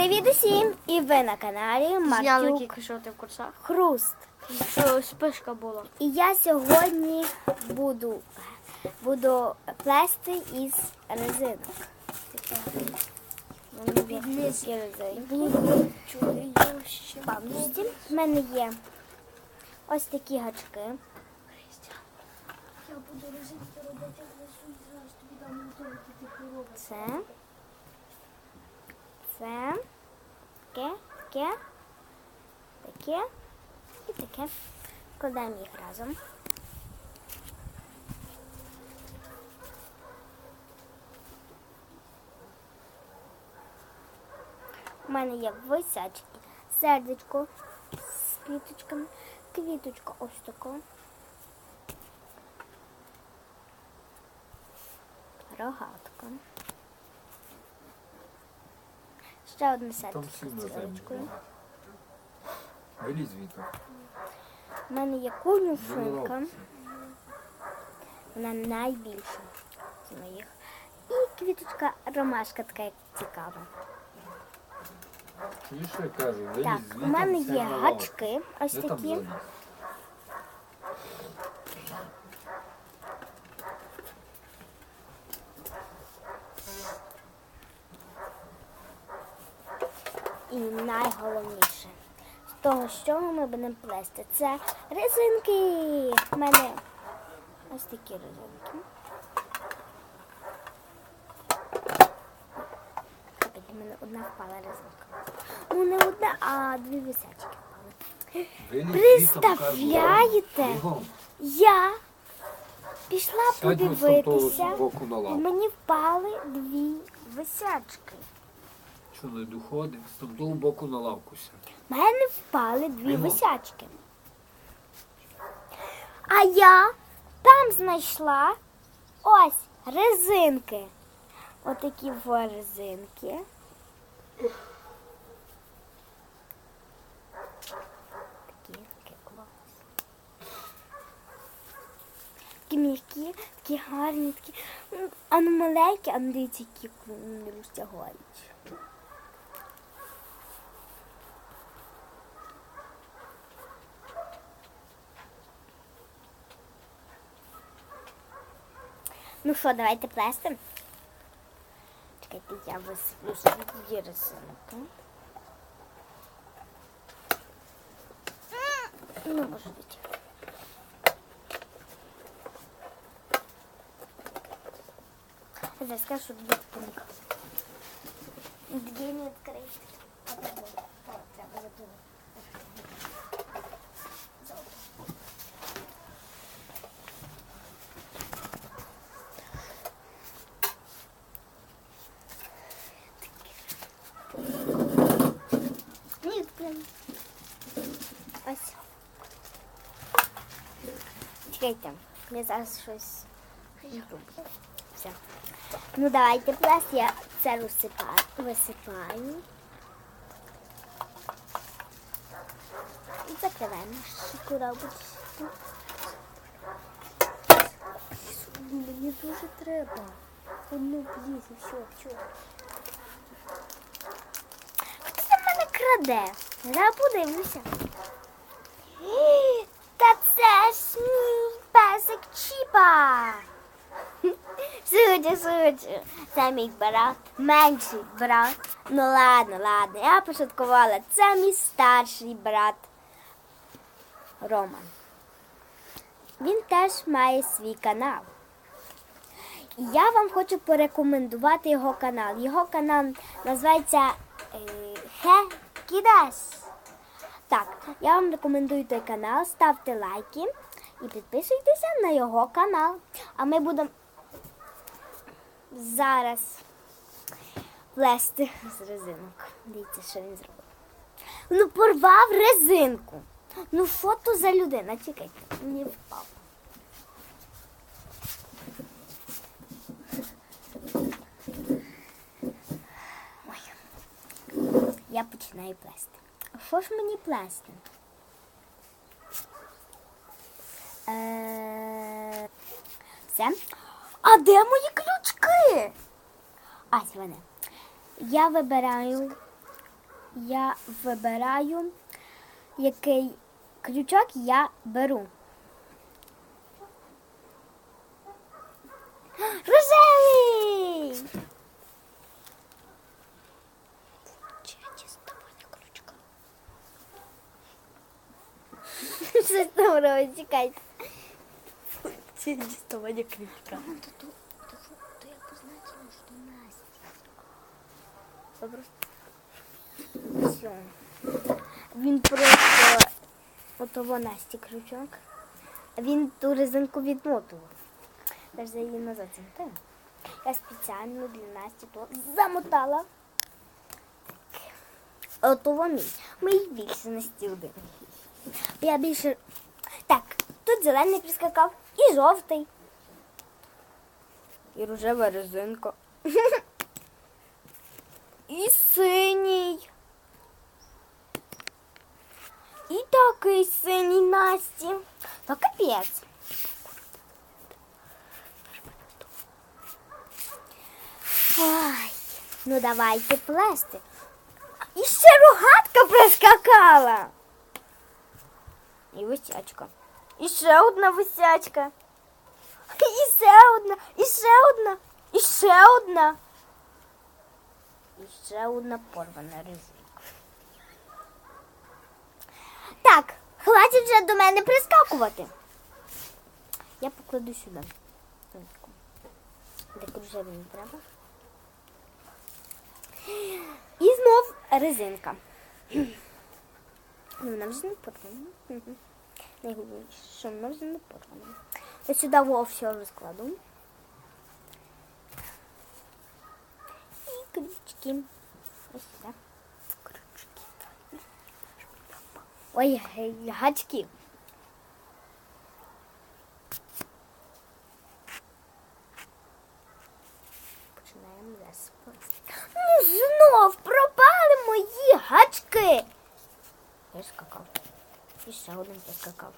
Привіт усім! І ви на каналі Мартюк що ти в курсах. Хруст. Що спишка була. І я сьогодні буду, буду плести із резинок. Резинки. Бабусі. В мене є ось такі гачки. Я буду резинки робити тобі дам. Це. Це. Таке, таке, таке і таке. Складаємо їх разом. У мене є висячки, сердечко з квіточками, квіточка ось така. Рогатка. Ще одне сердечко з квіточкою. Вилізь звідти. У мене є конюшинка. Вона найбільша з моїх. І квіточка ромашка така як цікава. Чуєш, я кажу? Вилізь Так, звідти. у мене є гачки, ось такі. І найголовніше з того, що ми будемо плести, це резинки. У мене ось такі резинки. У мене одна впала резинка. Ну не одна, а дві висячки впали. Представляєте? Я пішла подивитися, і мені впали дві висячки. Що не там того боку на лавку сядь. В мене впали дві Бігом. висячки. А я там знайшла ось резинки. Отакі во резинки. Такі, такі клас. Такі м'які, такі гарні, такі. м, А ну маленькі, а ну дивіться, які не розтягають. Ну що, давайте плести. Чекайте, я висиплю собі резинки. Ну, може бути. Я Зараз скажу, що дві поміг. Дві не відкриють. Чекайте, я зараз щось зроблю. Все. Ну давайте пласт, я це розсипаю. Висипаю. І закриваємо коробочку. Мені дуже треба. Одну влізу, все, все. Хто це мене краде? Я подивлюся. Та це ж мій песик Чіпа. Судя, судя. Це мій брат, менший брат. Ну ладно, ладно, я пошуткувала. Це мій старший брат Роман. Він теж має свій канал. І я вам хочу порекомендувати його канал. Його канал називається е, Хе Кідес. Так, я вам рекомендую той канал, ставте лайки і підписуйтеся на його канал. А ми будемо зараз плести з резинок. Дивіться, що він зробив. Ну, порвав резинку. Ну, що то за людина? Чекайте, мені впав. Ой. Я починаю плести. А Що ж мені плести? Все. А де мої ключки? Ось вони. Я вибираю я вибираю, який крючок я беру. Рожевий! Щось там робить, чекайте. Це діставання крючка. То я позначила, що Настя. Все. Він просто отого Насті крючок. А він ту резинку відмотував. Даже її назад замотала. Я спеціально для Насті то замотала. Отого мій. Мій більше Насті один. Я більше. Так, тут зелений прискакав і жовтий. І рожева резинка. І синій. І такий синій Насті. То капець. Ой, ну давайте плести. І ще рогатка прискакала. І висячка. І ще одна висячка. І ще одна, і ще одна, і ще одна. І ще одна порвана резинка. Так, хватить вже до мене прискакувати. Я покладу сюди. Де кружеві не треба. І знов резинка. Ну, вона вже не порвана. Мгм. Найголовніше, що вона вже не. Я сюди все розкладу. І крючки. Ось сюди. Крючки. Ой, гачки. Починаємо засипати. Ну, знов пропали мої гачки. Я скакав. І ще один поскакав.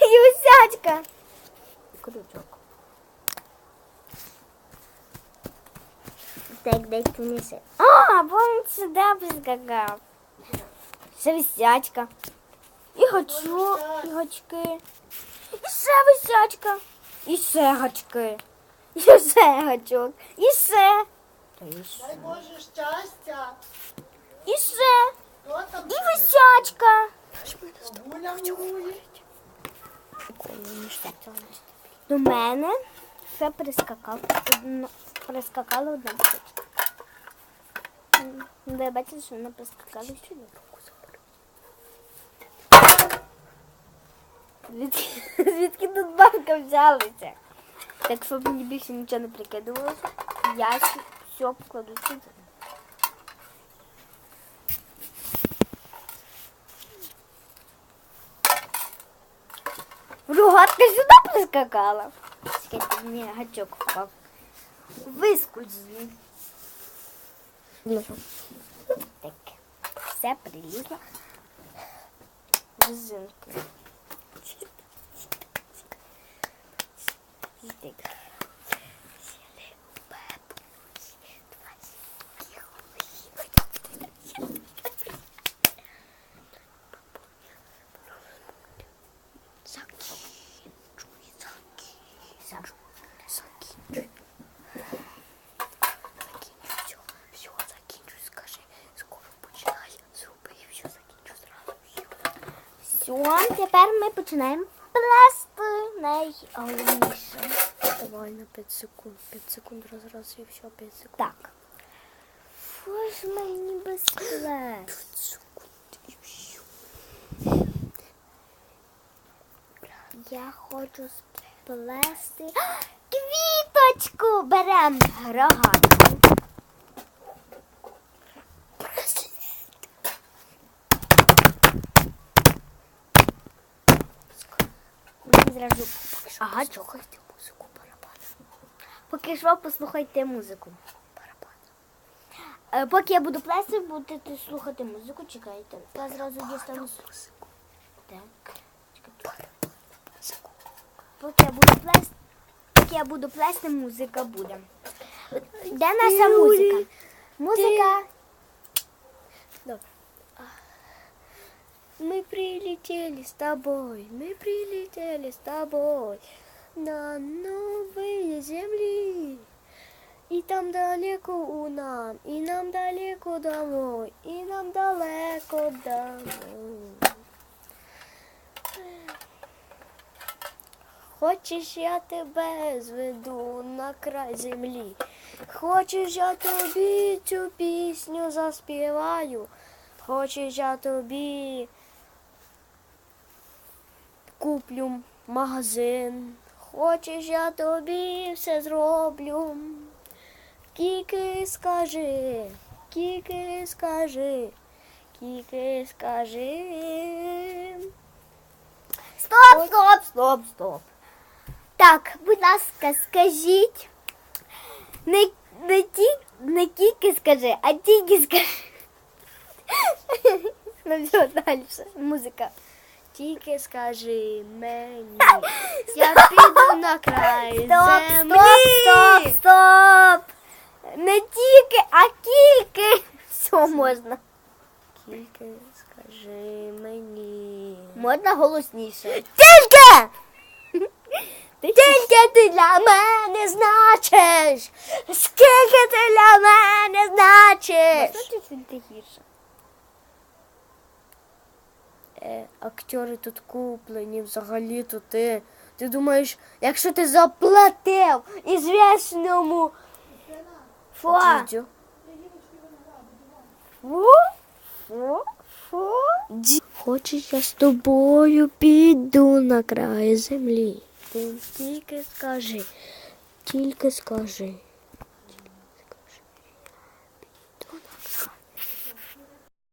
І усячка. І крючок. Так, дай понеси. А, вон сюди прискакав. Ще висячка. І гачок, і гачки. І ще висячка. І ще гачки. І ще гачок. І ще. Та і ще. Дай Боже щастя. І ще. Хто там? І висячка. До мене все прискакав. Одно, прискакала одна птичка. Ви бачите, що вона прискакала сюди. Звідки, звідки тут банка взялася? Так, щоб мені більше нічого не прикидувалося, я все покладу сюди. Рогатка сюди прискакала. Чекайте, мені гачок впав. Вискользнув. Ну, так, все прилізло. Резинки. Так. Все, все, закінчуй, скажи. Скоро починай. Зроби і все, закінчу зразу. Все. Тепер ми починаємо плести найголовніше. Давай на 5 секунд. 5 секунд раз, раз і все, 5 секунд. Так. Ж мені без плес? 5 секунд і все. Я хочу сплести квіточку. Беремо рогатку. Мені Ага? Слухайте музику барабан. Поки що послухайте музику. Барабан. Е, Поки я буду плести, будете слухати музику, чекайте. Я зразу дістану. Музику. Так. Поки я буду плести, поки я буду плести, музика буде. Де наша музика? Музика. Мы прилетели с тобой, мы прилетели с тобой на новые земли. И там далеко у нам, и нам далеко домой, и нам далеко домой. Хочеш, я тебе зведу на край землі. Хочеш, я тобі цю пісню заспіваю. Хочеш, я тобі куплю магазин. Хочеш, я тобі все зроблю. Кіки скажи, кіки скажи, кіки скажи. Стоп, стоп, стоп, стоп. Так, будь ласка, скажіть. Не, не, ті, не тільки скажи, а тільки скажи. Ну все, далі. Музика. Тільки скажи мені, я піду на край Стоп, землі. стоп, стоп, стоп. Не тільки, а тільки. Все можна. Тільки скажи мені. Можна голосніше. Тільки! Тільки ти для мене значиш. Скільки ти для мене значиш? Можна чуть тихіше? Е, актери тут куплені, взагалі то ти. Ти думаєш, якщо ти заплатив ізвісному Фу. Фу. Фу. Фу. Хочеш, я з тобою піду на край землі. Ти тільки скажи, тільки скажи.